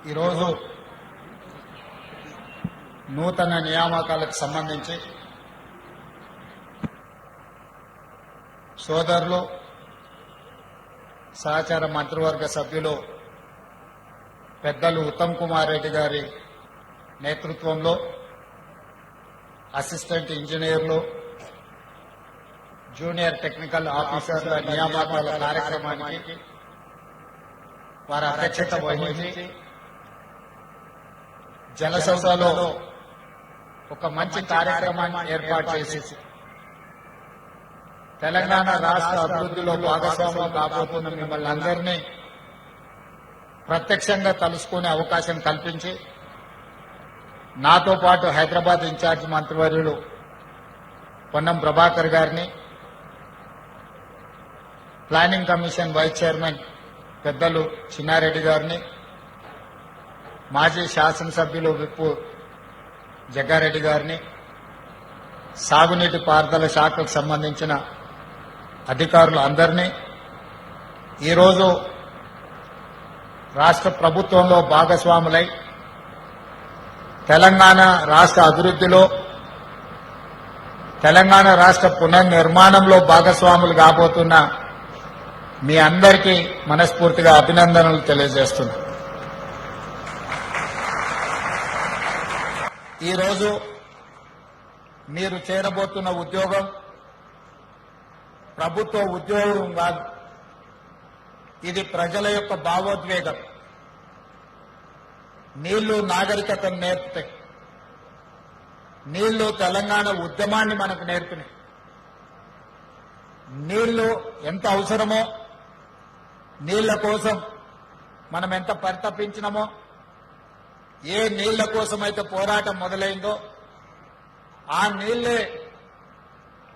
ఈరోజు నూతన నియామకాలకు సంబంధించి సోదరులు సహచార మంత్రివర్గ సభ్యులు పెద్దలు ఉత్తమ్ కుమార్ రెడ్డి గారి నేతృత్వంలో అసిస్టెంట్ ఇంజనీర్లు జూనియర్ టెక్నికల్ ఆఫీసర్ల నియామకాల కార్యక్రమానికి వారి అధ్యక్షత వహించి జలసౌధలో ఒక మంచి కార్యక్రమాన్ని ఏర్పాటు చేసి తెలంగాణ రాష్ట్ర అభివృద్ధిలో భాగస్వామ్యం కాబోతున్న మిమ్మల్ని అందరినీ ప్రత్యక్షంగా తలుసుకునే అవకాశం కల్పించి నాతో పాటు హైదరాబాద్ ఇన్ఛార్జ్ మంత్రివర్యులు పొన్నం ప్రభాకర్ గారిని ప్లానింగ్ కమిషన్ వైస్ చైర్మన్ పెద్దలు చిన్నారెడ్డి గారిని మాజీ శాసనసభ్యులు విప్పు జగ్గారెడ్డి గారిని సాగునీటి పారుదల శాఖకు సంబంధించిన అధికారులు అందరినీ ఈరోజు రాష్ట్ర ప్రభుత్వంలో భాగస్వాములై తెలంగాణ రాష్ట్ర అభివృద్ధిలో తెలంగాణ రాష్ట్ర పునర్నిర్మాణంలో భాగస్వాములు కాబోతున్న మీ అందరికీ మనస్ఫూర్తిగా అభినందనలు తెలియజేస్తున్నాను. ఈరోజు మీరు చేరబోతున్న ఉద్యోగం ప్రభుత్వ ఉద్యోగం కాదు. ఇది ప్రజల యొక్క భావోద్వేగం. నీళ్ళు నాగరికతను నేర్పుతాయి. నీళ్ళు తెలంగాణ ఉద్యమాన్ని మనకు నేర్పినాయి. నీళ్ళు ఎంత అవసరమో నీళ్ళ కోసం మనం ఎంత పరితపించినమో ఏ నీళ్ళ కోసం అయితే పోరాటం మొదలైందో ఆ నీళ్ళే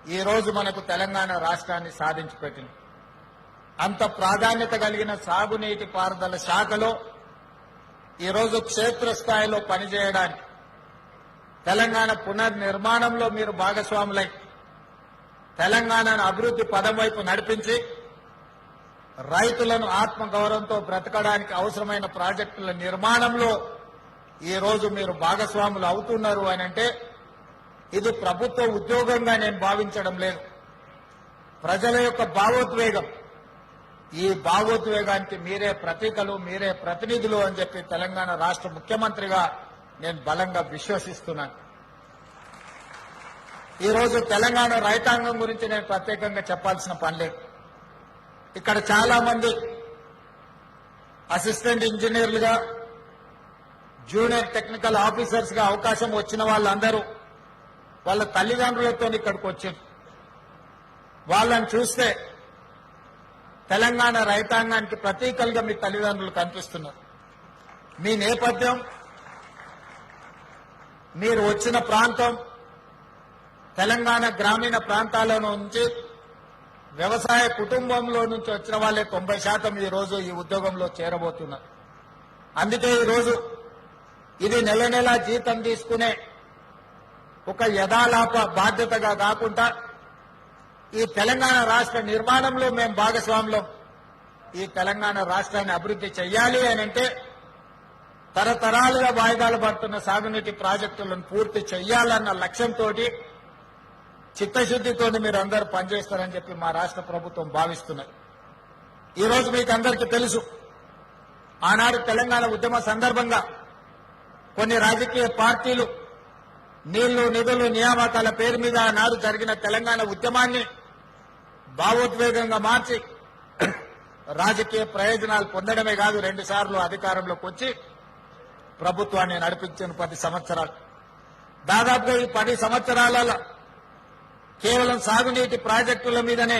ఈరోజు మనకు తెలంగాణ రాష్ట్రాన్ని సాధించి పెట్టింది. అంత ప్రాధాన్యత కలిగిన సాగునీటి పారుదల శాఖలో ఈరోజు క్షేత్రస్థాయిలో పనిచేయడానికి తెలంగాణ పునర్నిర్మాణంలో మీరు భాగస్వాములై తెలంగాణను అభివృద్ధి పదం వైపు నడిపించి రైతులను ఆత్మగౌరవంతో బ్రతకడానికి అవసరమైన ప్రాజెక్టుల నిర్మాణంలో ఈరోజు మీరు భాగస్వాములు అవుతున్నారు అని అంటే ఇది ప్రభుత్వ ఉద్యోగంగా నేను భావించడం లేదు. ప్రజల యొక్క భావోద్వేగం. ఈ భావోద్వేగానికి మీరే ప్రతీకలు మీరే ప్రతినిధులు అని చెప్పి తెలంగాణ రాష్ట్ర ముఖ్యమంత్రిగా నేను బలంగా విశ్వసిస్తున్నాను. ఈరోజు తెలంగాణ రైతాంగం గురించి నేను ప్రత్యేకంగా చెప్పాల్సిన పని లేదు. ఇక్కడ చాలా మంది అసిస్టెంట్ ఇంజనీర్లుగా జూనియర్ టెక్నికల్ ఆఫీసర్స్గా అవకాశం వచ్చిన వాళ్ళందరూ వాళ్ళ తల్లిదండ్రులతో ఇక్కడికి వచ్చారు. వాళ్ళని చూస్తే తెలంగాణ రైతాంగానికి ప్రతీకలుగా మీ తల్లిదండ్రులు కనిపిస్తున్నారు. మీ నేపథ్యం మీరు వచ్చిన ప్రాంతం తెలంగాణ గ్రామీణ ప్రాంతాల నుంచి వ్యవసాయ కుటుంబంలో నుంచి వచ్చిన వాళ్ళే తొంభై శాతం ఈ రోజు ఈ ఉద్యోగంలో చేరబోతున్నారు. అందుకే ఈరోజు ఇది నెల నెల జీతం తీసుకునే ఒక యథాలాప బాధ్యతగా కాకుండా ఈ తెలంగాణ రాష్ట్ర నిర్మాణంలో మేము భాగస్వాములం. ఈ తెలంగాణ రాష్ట్రాన్ని అభివృద్ధి చెయ్యాలి అని అంటే తరతరాలుగా వాయిదాలు పడుతున్న సాగునీటి ప్రాజెక్టులను పూర్తి చెయ్యాలన్న లక్ష్యంతో చిత్తశుద్దితో మీరు అందరూ పనిచేస్తారని చెప్పి మా రాష్ట్ర ప్రభుత్వం భావిస్తున్నది. ఈరోజు మీకు అందరికీ తెలుసు ఆనాడు తెలంగాణ ఉద్యమ సందర్భంగా కొన్ని రాజకీయ పార్టీలు నీళ్ళు నిధులు నియామకాల పేరు మీద ఆనాడు జరిగిన తెలంగాణ ఉద్యమాన్ని భావోద్వేగంగా మార్చి రాజకీయ ప్రయోజనాలు పొందడమే కాదు రెండు సార్లు అధికారంలోకి వచ్చి ప్రభుత్వాన్ని నడిపించిన పది సంవత్సరాలు. దాదాపుగా ఈ పది సంవత్సరాలలో కేవలం సాగునీటి ప్రాజెక్టుల మీదనే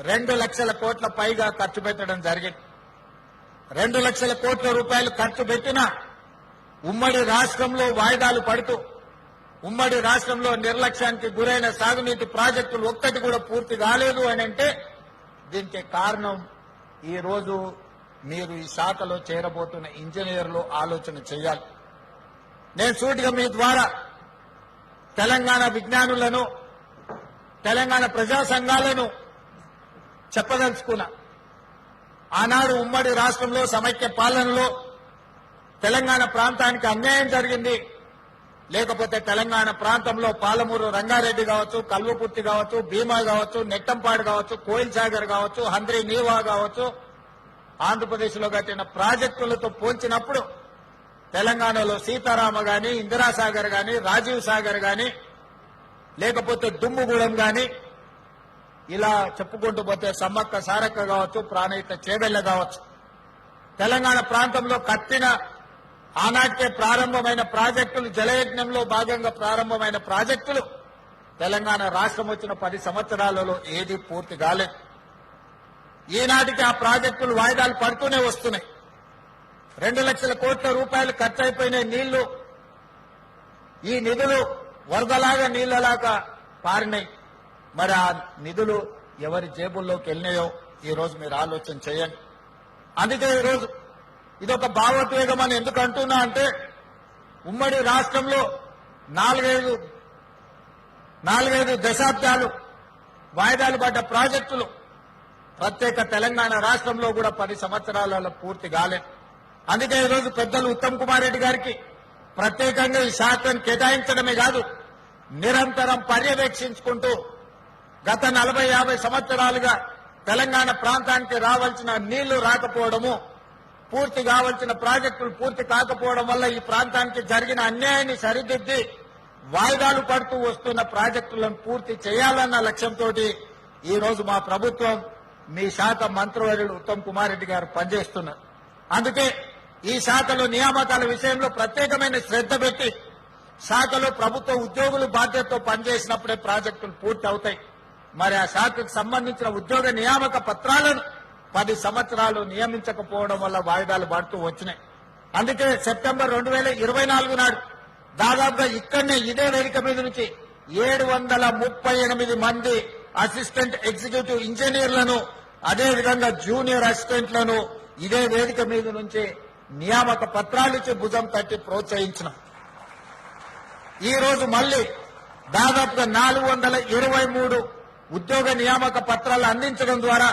రెండు లక్షల కోట్ల పైగా ఖర్చు పెట్టడం జరిగింది. రెండు లక్షల కోట్ల రూపాయలు ఖర్చు పెట్టినా ఉమ్మడి రాష్ట్రంలో వాయిదాలు పడుతూ ఉమ్మడి రాష్ట్రంలో నిర్లక్ష్యానికి గురైన సాగునీటి ప్రాజెక్టులు ఒక్కటి కూడా పూర్తి కాలేదు అని అంటే దీనికి కారణం ఈ రోజు మీరు ఈ శాఖలో చేరబోతున్న ఇంజనీర్లు ఆలోచన చేయాలి. నేను సూటిగా మీ ద్వారా తెలంగాణ విజ్ఞానులను తెలంగాణ ప్రజా సంఘాలను చెప్పదలుచుకున్నా. ఆనాడు ఉమ్మడి రాష్ట్రంలో సమైక్య పాలనలో తెలంగాణ ప్రాంతానికి అన్యాయం జరిగింది. లేకపోతే తెలంగాణ ప్రాంతంలో పాలమూరు రంగారెడ్డి కావచ్చు కల్వకుర్తి కావచ్చు భీమా కావచ్చు నెట్టంపాడు కావచ్చు కోయిల్ సాగర్ కావచ్చు హంద్రి నీవా కావచ్చు ఆంధ్రప్రదేశ్లో కట్టిన ప్రాజెక్టులతో పోల్చినప్పుడు తెలంగాణలో సీతారామ గాని ఇందిరాసాగర్ గాని రాజీవ్ సాగర్ గాని లేకపోతే దుమ్ముగూడెం గాని ఇలా చెప్పుకుంటూ పోతే సమ్మక్క సారక్క కావచ్చు ప్రాణహిత చేవెళ్ళ కావచ్చు. తెలంగాణ ప్రాంతంలో కట్టిన ఆనాటికే ప్రారంభమైన ప్రాజెక్టులు జలయజ్ఞంలో భాగంగా ప్రారంభమైన ప్రాజెక్టులు. తెలంగాణ రాష్ట్రం వచ్చిన పది సంవత్సరాలలో ఏది పూర్తి కాలేదు ఈనాటికి ఆ ప్రాజెక్టులు వాయిదాలు పడుతూనే వస్తున్నాయి. రెండు లక్షల కోట్ల రూపాయలు ఖర్చు అయిపోయినాయి నీళ్ళు ఈ నిధులు వరదలాగా నీళ్ళలాగా పారినాయి. మరి ఆ నిధులు ఎవరి జేబుల్లోకి వెళ్ళినాయో ఈరోజు మీరు ఆలోచన చేయండి. అందుకే ఈరోజు ఇదొక భావోద్వేగం అని ఎందుకు అంటున్నా అంటే ఉమ్మడి రాష్ట్రంలో నాలుగైదు నాలుగైదు దశాబ్దాలు వాయిదాలు పడ్డ ప్రాజెక్టులు ప్రత్యేక తెలంగాణ రాష్ట్రంలో కూడా పది సంవత్సరాలలో పూర్తి కాలేదు అందుకే ఈరోజు పెద్దలు ఉత్తమ్ కుమార్ రెడ్డి గారికి ప్రత్యేకంగా ఈ శాఖను కేటాయించడమే కాదు నిరంతరం పర్యవేక్షించుకుంటూ గత నలభై యాభై సంవత్సరాలుగా తెలంగాణ ప్రాంతానికి రావాల్సిన నీళ్ళు రాకపోవడము పూర్తి కావాల్సిన ప్రాజెక్టులు పూర్తి కాకపోవడం వల్ల ఈ ప్రాంతానికి జరిగిన అన్యాయాన్ని సరిదిద్ది వాయిదాలు పడుతూ వస్తున్న ప్రాజెక్టులను పూర్తి చేయాలన్న లక్ష్యంతో ఈరోజు మా ప్రభుత్వం మీ శాఖ మంత్రివర్యులు ఉత్తమ్ కుమార్ రెడ్డి గారు పనిచేస్తున్నారు. అందుకే ఈ శాఖలో నియామకాల విషయంలో ప్రత్యేకమైన శ్రద్ధ పెట్టి శాఖలో ప్రభుత్వ ఉద్యోగులు బాధ్యతతో పనిచేసినప్పుడే ప్రాజెక్టులు పూర్తి అవుతాయి. మరి ఆ శాఖకు సంబంధించిన ఉద్యోగ నియామక పత్రాలను పది సంవత్సరాలు నియమించకపోవడం వల్ల వాయిదాలు పడుతూ వచ్చినాయి. అందుకే సెప్టెంబర్ రెండు వేల ఇరవై నాలుగు నాడు దాదాపుగా ఇక్కడనే ఇదే వేదిక మీద నుంచి ఏడు వందల ముప్పై ఎనిమిది మంది అసిస్టెంట్ ఎగ్జిక్యూటివ్ ఇంజనీర్లను అదేవిధంగా జూనియర్ అసిస్టెంట్లను ఇదే వేదిక మీద నుంచి నియామక పత్రాలు ఇచ్చి భుజం తట్టి ప్రోత్సహించిన. ఈ రోజు మళ్ళీ దాదాపుగా నాలుగు వందల ఇరవై మూడు ఉద్యోగ నియామక పత్రాలు అందించడం ద్వారా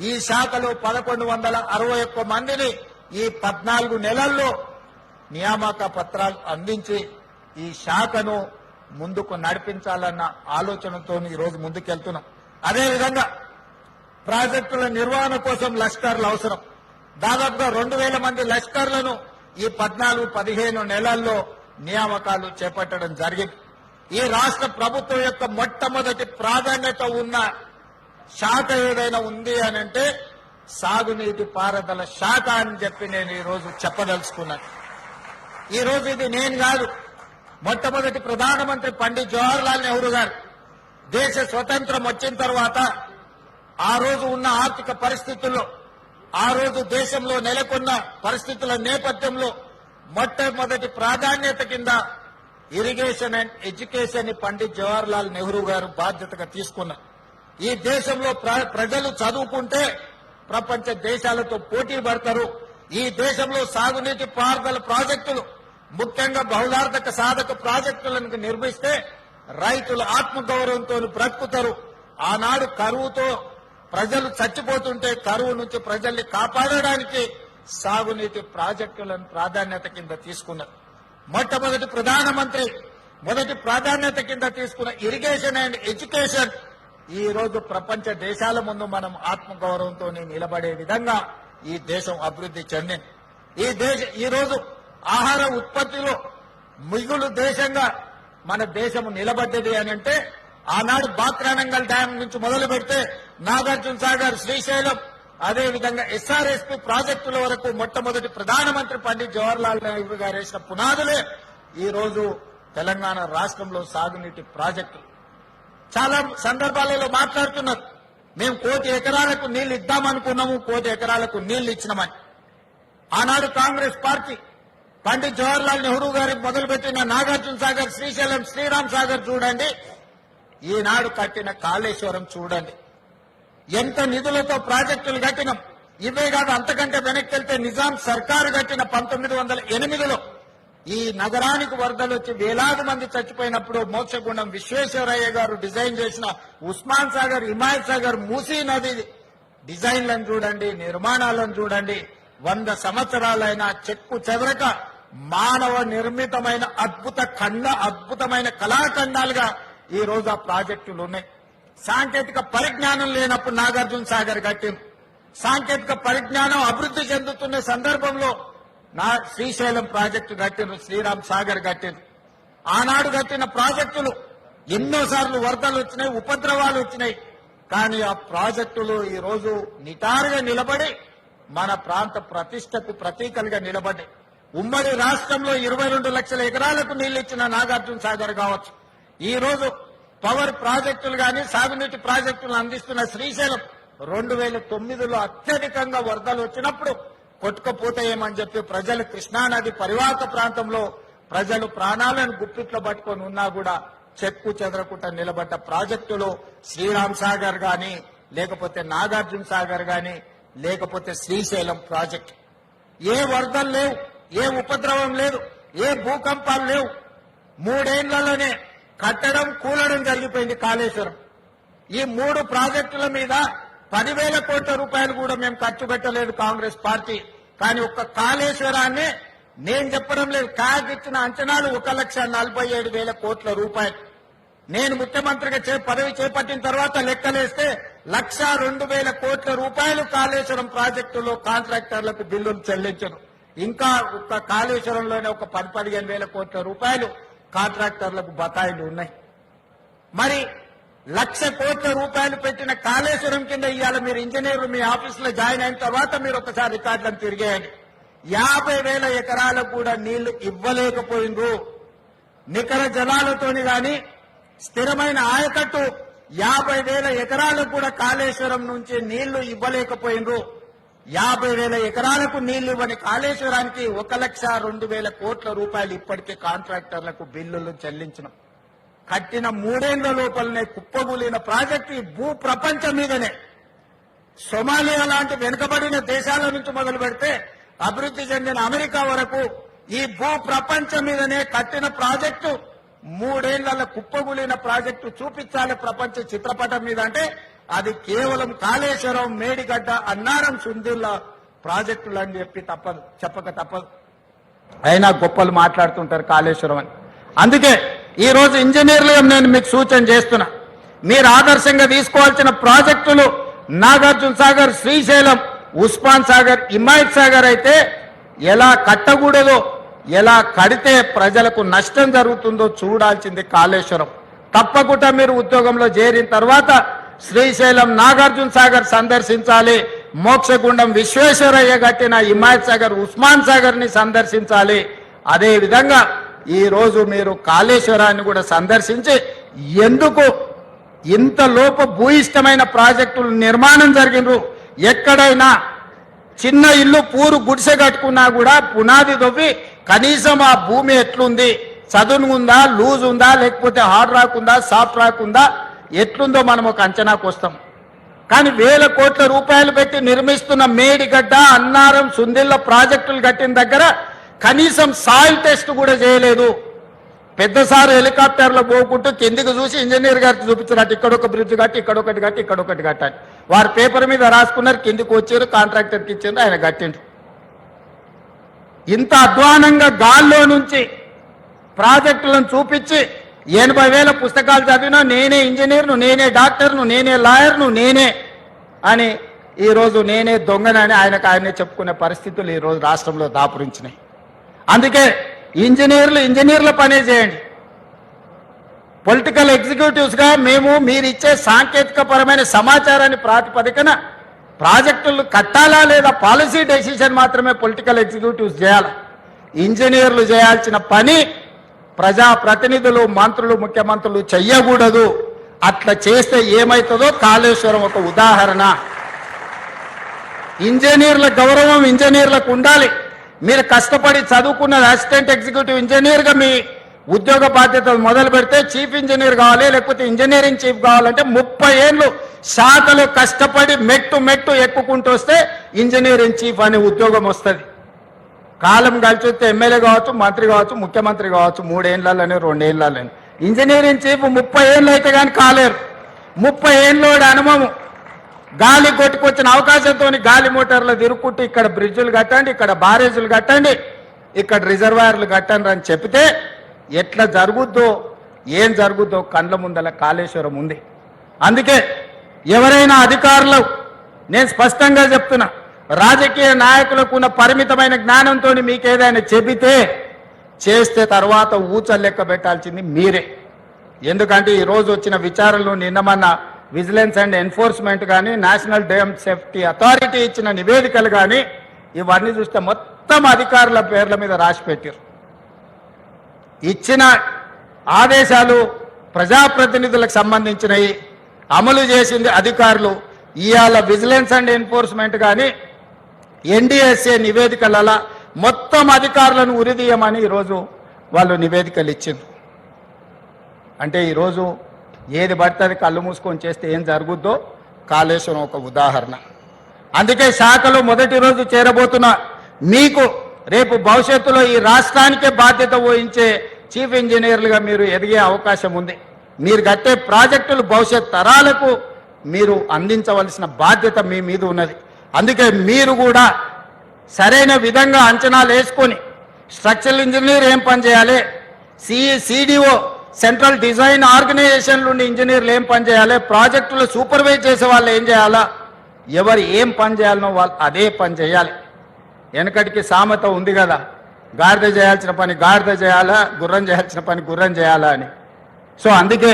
ఈ శాఖలో పదకొండు వందల అరవై ఒక్క మందిని ఈ పద్నాలుగు నెలల్లో నియామక పత్రాలు అందించి ఈ శాఖను ముందుకు నడిపించాలన్న ఆలోచనతో ఈ రోజు ముందుకెళ్తున్నాం. అదేవిధంగా ప్రాజెక్టుల నిర్వహణ కోసం లష్కర్లు అవసరం. దాదాపుగా రెండు వేల మంది లష్కర్లను ఈ పద్నాలుగు పదిహేను నెలల్లో నియామకాలు చేపట్టడం జరిగింది. ఈ రాష్ట్ర ప్రభుత్వం యొక్క మొట్టమొదటి ప్రాధాన్యత ఉన్న శాఖ ఏదైనా ఉంది అని అంటే సాగునీటి పారుదల శాఖ అని చెప్పి నేను ఈ రోజు చెప్పదలుచుకున్నాను ఈ రోజు ఇది నేను కాదు. మొట్టమొదటి ప్రధానమంత్రి పండిత్ జవహర్లాల్ నెహ్రూ గారు దేశ స్వతంత్రం వచ్చిన తర్వాత ఆ రోజు ఉన్న ఆర్థిక పరిస్థితుల్లో ఆ రోజు దేశంలో నెలకొన్న పరిస్థితుల నేపథ్యంలో మొట్టమొదటి ప్రాధాన్యత కింద ఇరిగేషన్ అండ్ ఎడ్యుకేషన్ని పండిత్ జవహర్లాల్ నెహ్రూ గారు బాధ్యతగా తీసుకున్నారు. ఈ దేశంలో ప్ర- ప్రజలు చదువుకుంటే ప్రపంచ దేశాలతో పోటీ పడతారు. ఈ దేశంలో సాగునీటి పారుదల ప్రాజెక్టులు ముఖ్యంగా బహుళార్థక సాధక ప్రాజెక్టులను నిర్మిస్తే రైతులు ఆత్మగౌరవంతో బ్రతుకుతారు. ఆనాడు కరువుతో ప్రజలు చచ్చిపోతుంటే కరువు నుంచి ప్రజల్ని కాపాడడానికి సాగునీటి ప్రాజెక్టులను ప్రాధాన్యత కింద తీసుకున్నారు మొట్టమొదటి ప్రధానమంత్రి మొదటి ప్రాధాన్యత కింద తీసుకున్న ఇరిగేషన్ అండ్ ఎడ్యుకేషన్ ఈ రోజు ప్రపంచ దేశాల ముందు మనం ఆత్మగౌరవంతో నిలబడే విధంగా ఈ దేశం అభివృద్ధి చెందింది. ఈ దేశ ఈ రోజు ఆహార ఉత్పత్తిలో మిగులు దేశంగా మన దేశం నిలబడ్డది అని అంటే ఆనాడు బాత్రానంగల్ డ్యాం నుంచి మొదలు పెడితే నాగార్జున సాగర్ శ్రీశైలం అదేవిధంగా ఎస్ఆర్ఎస్పి ప్రాజెక్టుల వరకు మొట్టమొదటి ప్రధానమంత్రి పండిత్ జవహర్లాల్ నెహ్రూ గారు వేసిన పునాదులే ఈ రోజు తెలంగాణ రాష్ట్రంలో సాగునీటి ప్రాజెక్టులు చాలా సందర్భాలలో మాట్లాడుతున్నారు. మేము కోటి ఎకరాలకు నీళ్ళు ఇద్దామనుకున్నాము కోటి ఎకరాలకు నీళ్ళు ఇచ్చినామని. ఆనాడు కాంగ్రెస్ పార్టీ పండిత్ జవహర్లాల్ నెహ్రూ గారి మొదలుపెట్టిన నాగార్జున సాగర్ శ్రీశైలం శ్రీరామ్ సాగర్ చూడండి. ఈనాడు కట్టిన కాళేశ్వరం చూడండి. ఎంత నిధులతో ప్రాజెక్టులు కట్టినాం. ఇవే కాదు అంతకంటే వెనక్కి వెళ్తే నిజాం సర్కారు కట్టిన పంతొమ్మిది వందల ఎనిమిదిలో ఈ నగరానికి వరదలు వచ్చి వేలాది మంది చచ్చిపోయినప్పుడు మోక్షగుండం విశ్వేశ్వరయ్య గారు డిజైన్ చేసిన ఉస్మాన్ సాగర్ హిమాయత్ సాగర్ మూసీ నది డిజైన్లను చూడండి నిర్మాణాలను చూడండి. వంద సంవత్సరాలైన చెక్కు చెదరక మానవ నిర్మితమైన అద్భుత ఖండ అద్భుతమైన కళాఖండాలుగా ఈ రోజు ఆ ప్రాజెక్టులు ఉన్నాయి. సాంకేతిక పరిజ్ఞానం లేనప్పుడు నాగార్జున సాగర్ కట్టింది. సాంకేతిక పరిజ్ఞానం అభివృద్ధి చెందుతున్న సందర్భంలో నా శ్రీశైలం ప్రాజెక్టు కట్టిన శ్రీరామ్ సాగర్ కట్టిన ఆనాడు కట్టిన ప్రాజెక్టులు ఎన్నోసార్లు వరదలు వచ్చినాయి ఉపద్రవాలు వచ్చినాయి. కానీ ఆ ప్రాజెక్టులు ఈరోజు నిటారుగా నిలబడి మన ప్రాంత ప్రతిష్టకు ప్రతీకలుగా నిలబడి ఉమ్మడి రాష్ట్రంలో ఇరవై రెండు లక్షల ఎకరాలకు నీళ్ళు ఇచ్చిన నాగార్జున సాగర్ కావచ్చు. ఈ రోజు పవర్ ప్రాజెక్టులు కానీ సాగునీటి ప్రాజెక్టులు అందిస్తున్న శ్రీశైలం రెండు వేల తొమ్మిదిలో అత్యధికంగా వరదలు వచ్చినప్పుడు కొట్టుకపోతాయేమని చెప్పి ప్రజలు కృష్ణానది పరివాహక ప్రాంతంలో ప్రజలు ప్రాణాలను గుప్పిట్లో పట్టుకొని ఉన్నా కూడా చెక్కు చెదరకుండా నిలబడ్డ ప్రాజెక్టులో శ్రీరామ్ సాగర్ గాని లేకపోతే నాగార్జున సాగర్ గాని లేకపోతే శ్రీశైలం ప్రాజెక్ట్. ఏ వరదలు లేవు ఏ ఉపద్రవం లేదు ఏ భూకంపాలు లేవు. మూడేళ్ళలోనే కట్టడం కూలడం జరిగిపోయింది కాళేశ్వరం. ఈ మూడు ప్రాజెక్టుల మీద పదివేల కోట్ల రూపాయలు కూడా మేము ఖర్చు పెట్టలేదు కాంగ్రెస్ పార్టీ. కానీ ఒక్క కాళేశ్వరాన్ని నేను చెప్పడం లేదు. కాగ్ ఇచ్చిన అంచనాలు ఒక లక్ష నలభై ఏడు వేల కోట్ల రూపాయలు. నేను ముఖ్యమంత్రిగా చే పదవి చేపట్టిన తర్వాత లెక్కలేస్తే లక్ష రెండు వేల కోట్ల రూపాయలు కాళేశ్వరం ప్రాజెక్టులో కాంట్రాక్టర్లకు బిల్లులు చెల్లించను. ఇంకా ఒక్క కాళేశ్వరంలోనే ఒక పది పదిహేను వేల కోట్ల రూపాయలు కాంట్రాక్టర్లకు బకాయిలు ఉన్నాయి. మరి లక్ష కోట్ల రూపాయలు పెట్టిన కాళేశ్వరం కింద ఇవాళ మీరు ఇంజనీర్లు మీ ఆఫీసులో జాయిన్ అయిన తర్వాత మీరు ఒకసారి రికార్డులను తిరిగేయండి. యాభై వేల ఎకరాలకు కూడా నీళ్ళు ఇవ్వలేకపోయిండ్రు. నికర జలాలతోని గాని స్థిరమైన ఆయకట్టు యాభై వేల ఎకరాలకు కూడా కాళేశ్వరం నుంచి నీళ్ళు ఇవ్వలేకపోయిండ్రు. యాభై వేల ఎకరాలకు నీళ్ళు ఇవ్వని కాళేశ్వరానికి ఒక లక్ష రెండు వేల కోట్ల రూపాయలు ఇప్పటికే కాంట్రాక్టర్లకు బిల్లులు చెల్లించినాం. కట్టిన మూడేళ్ళ లోపలనే కుప్పగూలిన ప్రాజెక్టు ఈ భూ ప్రపంచం మీదనే. సొమాలియా లాంటి వెనుకబడిన దేశాల నుంచి మొదలు పెడితే అభివృద్ధి చెందిన అమెరికా వరకు ఈ భూ ప్రపంచం మీదనే కట్టిన ప్రాజెక్టు మూడేళ్ళ కుప్పగూలిన ప్రాజెక్టు చూపించాలి ప్రపంచ చిత్రపటం మీద అంటే అది కేవలం కాళేశ్వరం మేడిగడ్డ అన్నారం సుందిల్ల ప్రాజెక్టులు అని చెప్పి తప్పదు చెప్పక తప్పదు. అయినా గొప్పలు మాట్లాడుతుంటారు కాళేశ్వరం అని. అందుకే ఈరోజు ఇంజనీర్లు నేను మీకు సూచన చేస్తున్నా. మీరు ఆదర్శంగా తీసుకోవాల్సిన ప్రాజెక్టులు నాగార్జున సాగర్ శ్రీశైలం ఉస్మాన్ సాగర్ ఇమాయత్ సాగర్ అయితే ఎలా కట్టకూడదో ఎలా కడితే ప్రజలకు నష్టం జరుగుతుందో చూడాల్సింది కాళేశ్వరం. తప్పకుండా మీరు ఉద్యోగంలో చేరిన తర్వాత శ్రీశైలం నాగార్జున సాగర్ సందర్శించాలి. మోక్షగుండం విశ్వేశ్వరయ్య కట్టిన హిమాయత్ సాగర్ ఉస్మాన్ సాగర్ని సందర్శించాలి. అదేవిధంగా ఈరోజు మీరు కాళేశ్వరాన్ని కూడా సందర్శించి ఎందుకు ఇంతలోప భూయిష్టమైన ప్రాజెక్టులు నిర్మాణం జరిగినరు ఎక్కడైనా చిన్న ఇల్లు పూరు గుడిసె కట్టుకున్నా కూడా పునాది తవ్వి కనీసం ఆ భూమి ఎట్లుంది? చదును ఉందా? లూజ్ ఉందా? లేకపోతే హార్డ్ రాకుందా సాఫ్ట్ రాకుందా ఎట్లుందో మనం ఒక అంచనాకు వస్తాం. కానీ వేల కోట్ల రూపాయలు పెట్టి నిర్మిస్తున్న మేడిగడ్డ అన్నారం సుందిళ్ళ ప్రాజెక్టులు కట్టిన దగ్గర కనీసం సాయిల్ టెస్ట్ కూడా చేయలేదు. పెద్దసారి హెలికాప్టర్లో పోకుంటూ కిందికి చూసి ఇంజనీర్ గారికి చూపించారు ఇక్కడ ఒక బ్రిడ్జ్ కట్టి ఇక్కడ ఒకటి కట్టి ఇక్కడ ఒకటి కట్టాలి వారి పేపర్ మీద రాసుకున్నారు కిందికి వచ్చారు కాంట్రాక్టర్కి ఇచ్చారు ఆయన కట్టిండు ఇంత అధ్వానంగా గాల్లో నుంచి ప్రాజెక్టులను చూపించి ఎనభై వేల పుస్తకాలు చదివినా నేనే ఇంజనీర్ను నేనే డాక్టర్ను నేనే లాయర్ను నేనే అని ఈరోజు నేనే దొంగనని ఆయనకు ఆయనే చెప్పుకునే పరిస్థితులు ఈరోజు రాష్ట్రంలో దాపురించినాయి. అందుకే ఇంజనీర్లు ఇంజనీర్ల పనే చేయండి. పొలిటికల్ ఎగ్జిక్యూటివ్స్గా మేము మీరు ఇచ్చే సాంకేతిక పరమైన సమాచారాన్ని ప్రాతిపదికన ప్రాజెక్టులు కట్టాలా లేదా పాలసీ డెసిషన్ మాత్రమే పొలిటికల్ ఎగ్జిక్యూటివ్స్ చేయాలి? ఇంజనీర్లు చేయాల్సిన పని ప్రజా ప్రతినిధులు మంత్రులు ముఖ్యమంత్రులు చెయ్యకూడదు. అట్లా చేస్తే ఏమవుతుందో కాళేశ్వరం ఒక ఉదాహరణ. ఇంజనీర్ల గౌరవం ఇంజనీర్లకు ఉండాలి. మీరు కష్టపడి చదువుకున్న అసిస్టెంట్ ఎగ్జిక్యూటివ్ ఇంజనీర్గా మీ ఉద్యోగ బాధ్యతలు మొదలు పెడితే చీఫ్ ఇంజనీర్ కావాలి లేకపోతే ఇంజనీరింగ్ చీఫ్ కావాలంటే ముప్పై ఏళ్ళు శాఖలు కష్టపడి మెట్టు మెట్టు ఎక్కుకుంటూ వస్తే ఇంజనీరింగ్ చీఫ్ అనే ఉద్యోగం వస్తుంది. కాలం కలిసి వస్తే ఎమ్మెల్యే కావచ్చు మంత్రి కావచ్చు ముఖ్యమంత్రి కావచ్చు మూడేళ్ళని రెండేళ్ళని ఇంజనీరింగ్ చీఫ్ ముప్పై ఏళ్ళు అయితే కానీ కాలేరు. ముప్పై ఏళ్ళోడి అనుభవం గాలి కొట్టుకొచ్చిన అవకాశంతో గాలి మోటార్లు తిరుక్కుంటూ ఇక్కడ బ్రిడ్జులు కట్టండి ఇక్కడ బారేజులు కట్టండి ఇక్కడ రిజర్వాయర్లు కట్టండి అని చెప్తే ఎట్లా జరుగుద్దో ఏం జరుగుద్దో కండ్ల ముందల కాళేశ్వరం ఉంది. అందుకే ఎవరైనా అధికారులు నేను స్పష్టంగా చెప్తున్నా రాజకీయ నాయకులకు ఉన్న పరిమితమైన జ్ఞానంతో మీకు ఏదైనా చెబితే చేస్తే తర్వాత ఊచలు లెక్క పెట్టాల్సింది మీరే. ఎందుకంటే ఈ రోజు వచ్చిన విచారణలో నిన్నమన్నా విజిలెన్స్ అండ్ ఎన్ఫోర్స్మెంట్ కానీ నేషనల్ డ్యామ్ సేఫ్టీ అథారిటీ ఇచ్చిన నివేదికలు కానీ ఇవన్నీ చూస్తే మొత్తం అధికారుల పేర్ల మీద రాసి పెట్టారు ఇచ్చిన ఆదేశాలు ప్రజాప్రతినిధులకు సంబంధించినవి అమలు చేసింది అధికారులు. ఇవాళ విజిలెన్స్ అండ్ ఎన్ఫోర్స్మెంట్ కానీ ఎన్డీఎస్ఏ నివేదికలలో మొత్తం అధికారులను ఉరిదీయమని ఈరోజు వాళ్ళు నివేదికలు ఇచ్చింది అంటే ఈరోజు ఏది పడితే అది కళ్ళు మూసుకొని చేస్తే ఏం జరుగుద్దో? కాళేశ్వరం ఒక ఉదాహరణ. అందుకే శాఖలో మొదటి రోజు చేరబోతున్న మీకు రేపు భవిష్యత్తులో ఈ రాష్ట్రానికే బాధ్యత వహించే చీఫ్ ఇంజనీర్లుగా మీరు ఎదిగే అవకాశం ఉంది. మీరు కట్టే ప్రాజెక్టులు భవిష్యత్ తరాలకు మీరు అందించవలసిన బాధ్యత మీ మీద ఉన్నది. అందుకే మీరు కూడా సరైన విధంగా అంచనాలు వేసుకొని స్ట్రక్చరల్ ఇంజనీర్ ఏం పని చేయాలి? CE CDO central design organisation నుండి ఇంజనీర్లు ఏం పని చేయాలి? ప్రాజెక్టులు సూపర్వైజ్ చేసే వాళ్ళు ఏం చేయాలా? ఎవరు ఏం పని చేయాలనో వాళ్ళు అదే పని చేయాలి. వెనకటికి సామెత ఉంది కదా గాడిద చేయాల్సిన పని గాడిద చేయాలా గుర్రం చేయాల్సిన పని గుర్రం చేయాలా అని. సో అందుకే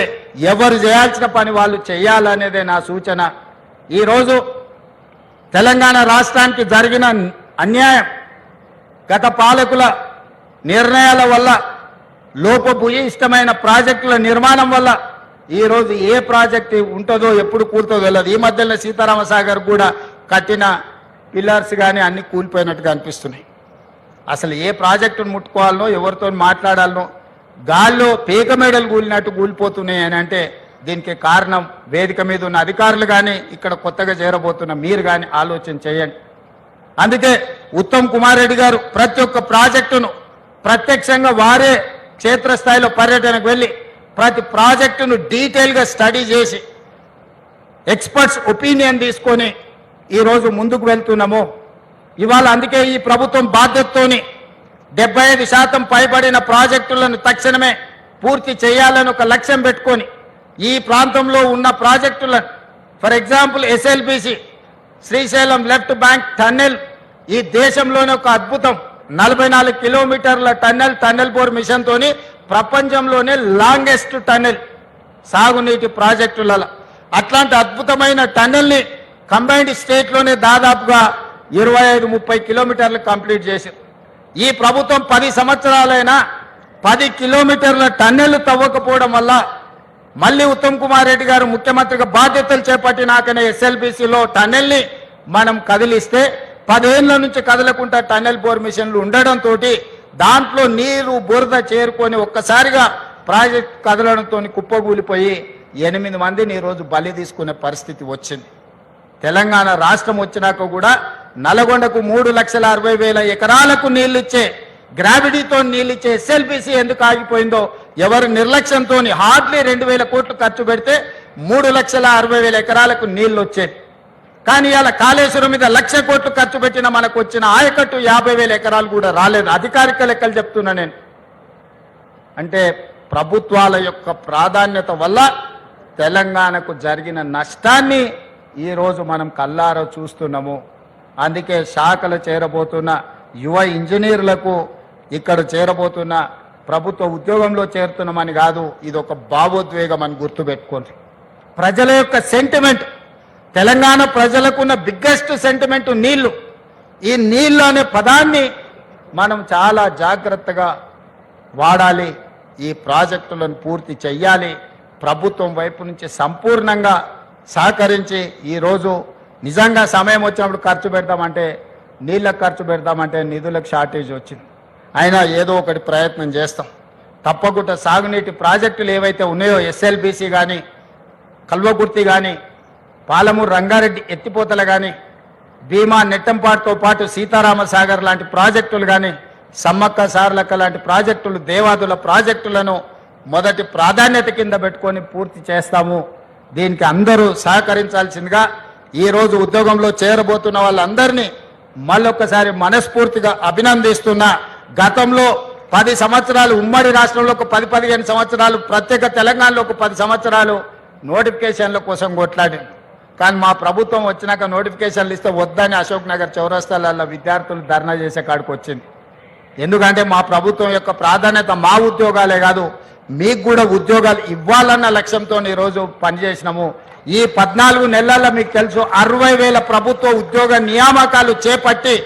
ఎవరు చేయాల్సిన పని వాళ్ళు చేయాలనేదే నా సూచన. ఈరోజు తెలంగాణ రాష్ట్రానికి జరిగిన అన్యాయం గత పాలకుల నిర్ణయాల వల్ల లోపభూయిష్టమైన ప్రాజెక్టుల నిర్మాణం వల్ల ఈరోజు ఏ ప్రాజెక్టు ఉంటుందో ఎప్పుడు కూలుతుందో తెలియదు ఈ మధ్యలో సీతారామ సాగర్ కూడా కట్టిన పిల్లర్స్ కానీ అన్ని కూలిపోయినట్టుగా అనిపిస్తున్నాయి. అసలు ఏ ప్రాజెక్టును ముట్టుకోవాలనో ఎవరితో మాట్లాడాలనో గాల్లో పేక మేడలు కూలినట్టు కూలిపోతున్నాయి అని అంటే దీనికి కారణం వేదిక మీద ఉన్న అధికారులు కానీ ఇక్కడ కొత్తగా చేరబోతున్న మీరు కానీ ఆలోచన చేయండి. అందుకే ఉత్తమ్ కుమార్ రెడ్డి గారు ప్రతి ఒక్క ప్రాజెక్టును ప్రత్యక్షంగా వారే క్షేత్రస్థాయిలో పర్యటనకు వెళ్ళి ప్రతి ప్రాజెక్టును డీటెయిల్గా స్టడీ చేసి ఎక్స్పర్ట్స్ ఒపీనియన్ తీసుకొని ఈరోజు ముందుకు వెళ్తున్నాము. ఇవాళ అందుకే ఈ ప్రభుత్వం బాధ్యతతోని డెబ్బై ఐదు శాతం పైబడిన ప్రాజెక్టులను తక్షణమే పూర్తి చేయాలని ఒక లక్ష్యం పెట్టుకొని ఈ ప్రాంతంలో ఉన్న ప్రాజెక్టులను for example SLBC Srisailam left bank tunnel ఈ దేశంలోనే ఒక అద్భుతం. నలభై నాలుగు కిలోమీటర్ల టన్నెల్ టన్నెల్ బోర్ మిషన్ తోని ప్రపంచంలోనే లాంగెస్ట్ టన్నెల్ సాగునీటి ప్రాజెక్టులలో. అట్లాంటి అద్భుతమైన టన్నెల్ని కంబైన్డ్ స్టేట్లోనే దాదాపుగా ఇరవై ఐదు ముప్పై కిలోమీటర్లు కంప్లీట్ చేసింది ఈ ప్రభుత్వం పది సంవత్సరాలైనా పది కిలోమీటర్ల టన్నెల్ తవ్వకపోవడం వల్ల మళ్ళీ ఉత్తమ్ కుమార్ రెడ్డి గారు ముఖ్యమంత్రిగా బాధ్యతలు చేపట్టినాకనే ఎస్ఎల్బీసీలో టన్నెల్ని మనం కదిలిస్తే పదేళ్ళ నుంచి కదలకుండా టన్నెల్ బోర్ మిషన్లు ఉండడంతో దాంట్లో నీరు బురద చేరుకొని ఒక్కసారిగా ప్రాజెక్ట్ కదలడంతో కుప్పగూలిపోయి ఎనిమిది మందిని ఈరోజు బలి తీసుకునే పరిస్థితి వచ్చింది. తెలంగాణ రాష్ట్రం వచ్చినాక కూడా నల్గొండకు మూడు లక్షల అరవై వేల ఎకరాలకు నీళ్ళిచ్చే గ్రావిటీతో నీళ్ళిచ్చే ఎస్ఎల్పిసి ఎందుకు ఆగిపోయిందో ఎవరు నిర్లక్ష్యంతో హార్డ్లీ రెండు వేల కోట్లు ఖర్చు పెడితే మూడు లక్షల అరవై వేల ఎకరాలకు నీళ్ళు వచ్చేది కానీ ఇలా కాళేశ్వరం మీద లక్ష కోట్లు ఖర్చు పెట్టిన మనకు వచ్చిన ఆయకట్టు యాభై వేల ఎకరాలు కూడా రాలేదు. అధికారిక లెక్కలు చెప్తున్నా నేను. అంటే ప్రభుత్వాల యొక్క ప్రాధాన్యత వల్ల తెలంగాణకు జరిగిన నష్టాన్ని ఈరోజు మనం కల్లారో చూస్తున్నాము. అందుకే శాఖలు చేరబోతున్న యువ ఇంజనీర్లకు ఇక్కడ చేరబోతున్న ప్రభుత్వ ఉద్యోగంలో చేరుతున్నామని కాదు ఇది ఒక భావోద్వేగం అని గుర్తుపెట్టుకోండి. ప్రజల యొక్క సెంటిమెంట్ తెలంగాణ ప్రజలకున్న బిగ్గెస్ట్ సెంటిమెంట్ నీళ్ళు ఈ నీళ్ళు అనే పదాన్ని మనం చాలా జాగ్రత్తగా వాడాలి. ఈ ప్రాజెక్టులను పూర్తి చెయ్యాలి. ప్రభుత్వం వైపు నుంచి సంపూర్ణంగా సహకరించి ఈరోజు నిజంగా సమయం వచ్చినప్పుడు ఖర్చు పెడదామంటే నీళ్ళకు ఖర్చు పెడదామంటే నిధులకు షార్టేజ్ వచ్చింది. అయినా ఏదో ఒకటి ప్రయత్నం చేస్తాం. తప్పకుండా సాగునీటి ప్రాజెక్టులు ఏవైతే ఉన్నాయో ఎస్ఎల్బిసి కానీ కల్వకుర్తి కానీ పాలమూరు రంగారెడ్డి ఎత్తిపోతలు కానీ భీమా నెట్టంపాటుతో పాటు సీతారామ సాగర్ లాంటి ప్రాజెక్టులు కానీ సమ్మక్క సార్లక్క లాంటి ప్రాజెక్టులు దేవాదుల ప్రాజెక్టులను మొదటి ప్రాధాన్యత కింద పెట్టుకొని పూర్తి చేస్తాము. దీనికి అందరూ సహకరించాల్సిందిగా ఈ రోజు ఉద్యోగంలో చేరబోతున్న వాళ్ళందరినీ మళ్ళొక్కసారి మనస్ఫూర్తిగా అభినందిస్తున్నా. గతంలో పది సంవత్సరాలు ఉమ్మడి రాష్ట్రంలో ఒక పది పదిహేను సంవత్సరాలు ప్రత్యేక తెలంగాణలో ఒక పది సంవత్సరాలు నోటిఫికేషన్ల కోసం కొట్లాడింది. కానీ మా ప్రభుత్వం వచ్చినాక నోటిఫికేషన్లు ఇస్తే వద్దని అశోక్ నగర్ చౌరస్తాలలో విద్యార్థులు ధర్నా చేసే కాడికి వచ్చింది. ఎందుకంటే మా ప్రభుత్వం యొక్క ప్రాధాన్యత మా ఉద్యోగాలే కాదు మీకు కూడా ఉద్యోగాలు ఇవ్వాలన్న లక్ష్యంతో ఈరోజు పనిచేసినాము. ఈ పద్నాలుగు నెలల్లో మీకు తెలుసు అరవై వేల ప్రభుత్వ ఉద్యోగ నియామకాలు చేపట్టి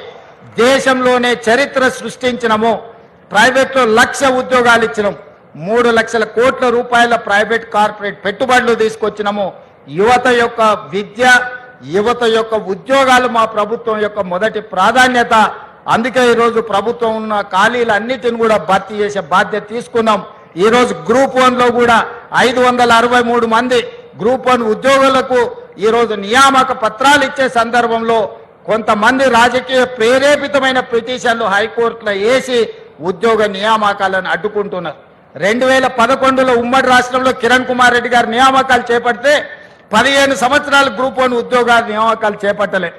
దేశంలోనే చరిత్ర సృష్టించినము. ప్రైవేట్లో లక్ష ఉద్యోగాలు ఇచ్చినాము మూడు లక్షల కోట్ల రూపాయల ప్రైవేట్ కార్పొరేట్ పెట్టుబడులు తీసుకొచ్చినాము. యువత యొక్క విద్య యువత యొక్క ఉద్యోగాలు మా ప్రభుత్వం యొక్క మొదటి ప్రాధాన్యత. అందుకే ఈరోజు ప్రభుత్వం ఉన్న ఖాళీలన్నిటిని కూడా భర్తీ చేసే బాధ్యత తీసుకున్నాం. ఈరోజు గ్రూప్ వన్లో కూడా ఐదు వందల అరవై మూడు మంది గ్రూప్ వన్ ఉద్యోగులకు ఈరోజు నియామక పత్రాలు ఇచ్చే సందర్భంలో కొంతమంది రాజకీయ ప్రేరేపితమైన పిటిషన్లు హైకోర్టులో వేసి ఉద్యోగ నియామకాలను అడ్డుకుంటున్నారు. రెండు వేల పదకొండులో ఉమ్మడి రాష్ట్రంలో కిరణ్ కుమార్ రెడ్డి గారు నియామకాలు చేపడితే పదిహేను సంవత్సరాలు గ్రూప్ వన్ ఉద్యోగాల నియామకాలు చేపట్టలే.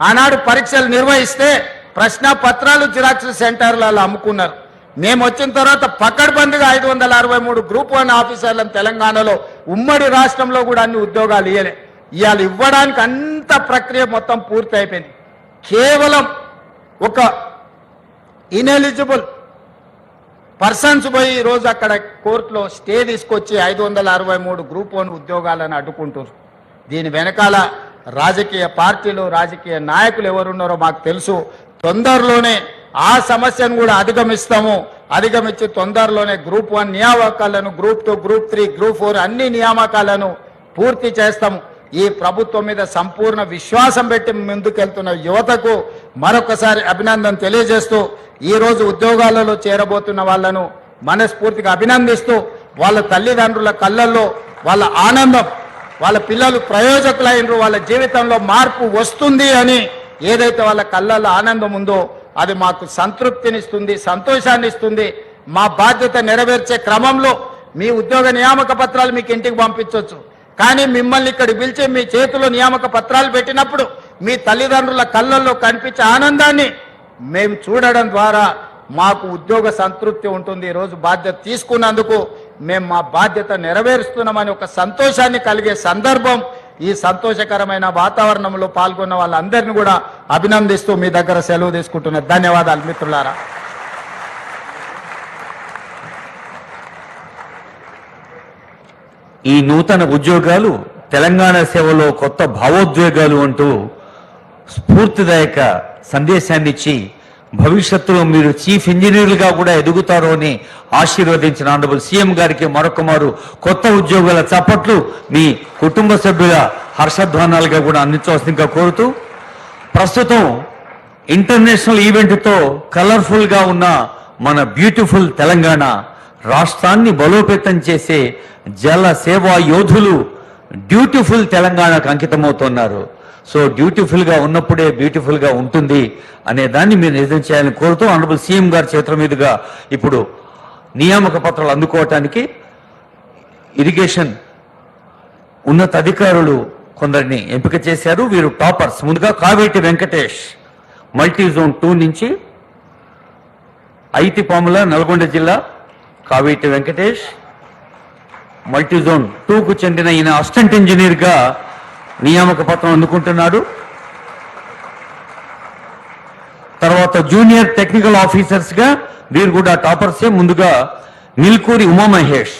ఆనాడు పరీక్షలు నిర్వహిస్తే ప్రశ్న పత్రాలు జిరాక్స్ సెంటర్లలో అమ్ముకున్నారు. మేము వచ్చిన తర్వాత పక్కడబందిగా ఐదు వందల అరవై మూడు గ్రూప్ వన్ ఆఫీసర్లను తెలంగాణలో ఉమ్మడి రాష్ట్రంలో కూడా అన్ని ఉద్యోగాలు ఇవ్వలే ఇవాళ ఇవ్వడానికి అంత ప్రక్రియ మొత్తం పూర్తి అయిపోయింది కేవలం ఒక ఇనెలిజిబుల్ పర్సన్స్ పోయి రోజు అక్కడ కోర్టులో స్టే తీసుకొచ్చి ఐదు వందల అరవై మూడు గ్రూప్ వన్ ఉద్యోగాలను అడ్డుకుంటారు దీని వెనకాల రాజకీయ పార్టీలు రాజకీయ నాయకులు ఎవరున్నారో మాకు తెలుసు. తొందరలోనే ఆ సమస్యను కూడా అధిగమిస్తాము. అధిగమించి తొందరలోనే group one నియామకాలను group two group three group four అన్ని నియామకాలను పూర్తి చేస్తాము. ఈ ప్రభుత్వం మీద సంపూర్ణ విశ్వాసం పెట్టి ముందుకెళ్తున్న యువతకు మరొకసారి అభినందన తెలియజేస్తూ ఈ రోజు ఉద్యోగాలలో చేరబోతున్న వాళ్ళను మనస్ఫూర్తిగా అభినందిస్తూ వాళ్ళ తల్లిదండ్రుల కళ్ళల్లో వాళ్ళ ఆనందం వాళ్ళ పిల్లలు ప్రయోజకులైనరు వాళ్ళ జీవితంలో మార్పు వస్తుంది అని ఏదైతే వాళ్ళ కళ్ళల్లో ఆనందం ఉందో అది మాకు సంతృప్తినిస్తుంది సంతోషాన్ని ఇస్తుంది మా బాధ్యత నెరవేర్చే క్రమంలో మీ ఉద్యోగ నియామక పత్రాలు మీకు ఇంటికి పంపించవచ్చు కానీ మిమ్మల్ని ఇక్కడ పిలిచి మీ చేతిలో నియామక పత్రాలు పెట్టినప్పుడు మీ తల్లిదండ్రుల కళ్ళల్లో కనిపించే ఆనందాన్ని మేము చూడడం ద్వారా మాకు ఉద్యోగ సంతృప్తి ఉంటుంది. ఈరోజు బాధ్యత తీసుకున్నందుకు మేము మా బాధ్యత నెరవేరుస్తున్నామని ఒక సంతోషాన్ని కలిగే సందర్భం ఈ సంతోషకరమైన వాతావరణంలో పాల్గొన్న వాళ్ళందరినీ కూడా అభినందిస్తూ మీ దగ్గర సెలవు తీసుకుంటున్న ధన్యవాదాలు మిత్రులారా. ఈ నూతన ఉద్యోగాలు తెలంగాణ సేవలో కొత్త భావోద్వేగాలు అంటూ స్ఫూర్తిదాయక సందేశాన్ని ఇచ్చి భవిష్యత్తులో మీరు చీఫ్ ఇంజనీర్లుగా కూడా ఎదుగుతారు అని ఆశీర్వదించిన ఆనరబుల్ సీఎం గారికి మరొకమారు కొత్త ఉద్యోగాల చప్పట్లు మీ కుటుంబ సభ్యుల హర్షధ్వానాలుగా కూడా అందించవలసిందిగా కోరుతూ ప్రస్తుతం ఇంటర్నేషనల్ ఈవెంట్తో కలర్ఫుల్గా ఉన్న మన బ్యూటిఫుల్ తెలంగాణ రాష్ట్రాన్ని బలోపేతం చేసే జల సేవా యోధులు డ్యూటిఫుల్ తెలంగాణకు అంకితమవుతున్నారు. సో డ్యూటిఫుల్గా ఉన్నప్పుడే బ్యూటిఫుల్గా ఉంటుంది అనే దాన్ని మీరు నిజం చేయాలని కోరుతూ ఆనరబుల్ సీఎం గారి చేతుల మీదుగా ఇప్పుడు నియామక పత్రాలు అందుకోవటానికి ఇరిగేషన్ ఉన్నతాధికారులు కొందరిని ఎంపిక చేశారు. వీరు టాపర్స్. ముందుగా Kaveti Venkatesh multi zone two నుంచి ఐతిపాముల నల్గొండ జిల్లా కావేటి వెంకటేష్ మల్టీజోన్ టూకు చెందిన ఈయన అసిస్టెంట్ ఇంజనీర్గా నియామక పత్రం అందుకుంటున్నాడు. తర్వాత జూనియర్ టెక్నికల్ ఆఫీసర్స్గా వీరు కూడా టాపర్సే ముందుగా నిల్కూరి ఉమామహేష్.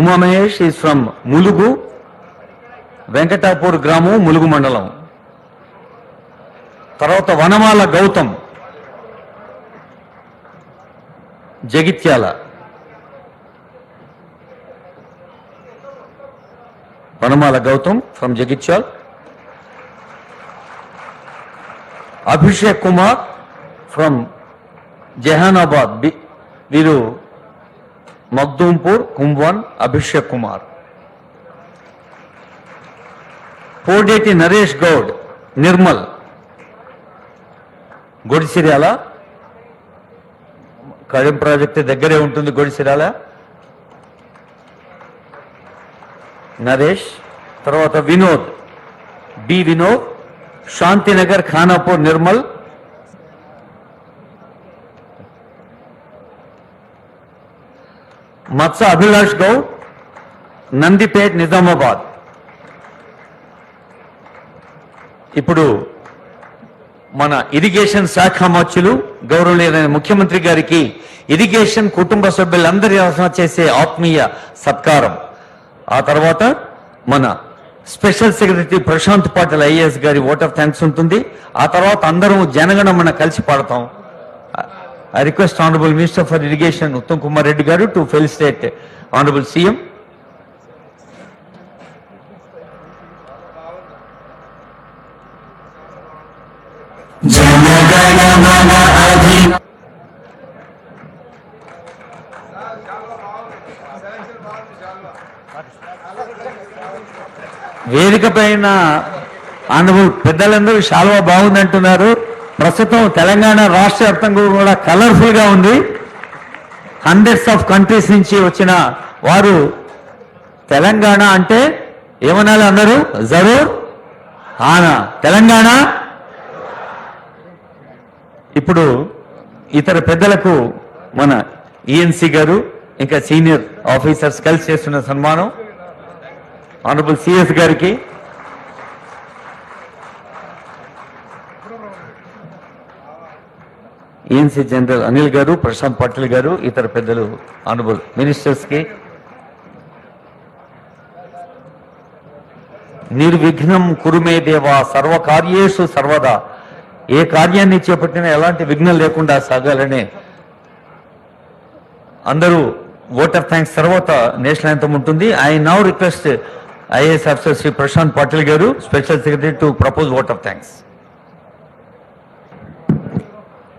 ఉమామహేష్ ఈజ్ ఫ్రమ్ ములుగు వెంకటాపూర్ గ్రామం ములుగు మండలం. తర్వాత Vanamala Gautam. Jagtial. Vanamala Gautam from Jagtial. Abhishek Kumar from Jehanabad. B- వీరు మగ్దూంపూర్ కుంభాన్ అభిషేక్ కుమార్. పోడేటి నరేష్ గౌడ్ నిర్మల్. గొడిసిరాల కళిం ప్రాజెక్ట్ దగ్గరే ఉంటుంది గొడిసిరాల నరేష్ తర్వాత వినోద్. బి వినోద్ శాంతినగర్ ఖానాపూర్ నిర్మల్. మత్స అభిలాష్ గౌడ్ నందిపేట్ నిజామాబాద్. ఇప్పుడు మన ఇరిగేషన్ శాఖ మంత్రులు గౌరవనీయులైన ముఖ్యమంత్రి గారికి ఇరిగేషన్ కుటుంబ సభ్యులందరి చేసే ఆత్మీయ సత్కారం. ఆ తర్వాత మన special secretary Prashant Patil IAS గారి ఓట్ ఆఫ్ థ్యాంక్స్ ఉంటుంది. ఆ తర్వాత అందరం జనగణమన కలిసి పాడతాం. I request honourable minister for irrigation Uttam Kumar Reddy గారు టు ఫెలిసిటేట్ ఆనరబుల్ సీఎం. వేదిక పైన అనుభవం పెద్దలందరూ బాగుంది అంటున్నారు ప్రస్తుతం తెలంగాణ రాష్ట్ర వ్యాప్తంగా కూడా కలర్ఫుల్గా ఉంది. హండ్రెడ్స్ ఆఫ్ కంట్రీస్ నుంచి వచ్చిన వారు తెలంగాణ అంటే ఏమనాలి అందరూ? జరూర్. ఆనా తెలంగాణ ఇప్పుడు ఇతర పెద్దలకు మన ఈఎన్సీ గారు ఇంకా సీనియర్ ఆఫీసర్స్ కలిసి చేస్తున్న సన్మానం. ఆనరబుల్ సిఎస్ గారికి. ఈఎన్సీ జనరల్ అనిల్ గారు ప్రశాంత్ పటేల్ గారు ఇతర పెద్దలు ఆనరబుల్ మినిస్టర్స్కి. నిర్విఘ్నం కురుమే దేవా సర్వకార్యేషు సర్వదా. ఏ కార్యాన్ని చేపట్టినా ఎలాంటి విఘ్నం లేకుండా సాగాలనే అందరూ ఓట్ ఆఫ్ థ్యాంక్స్ తర్వాత నేషనల్ యాంథమ్ ఉంటుంది. I now request IAS officer Shri Prashant Patil గారు special secretary to propose vote of thanks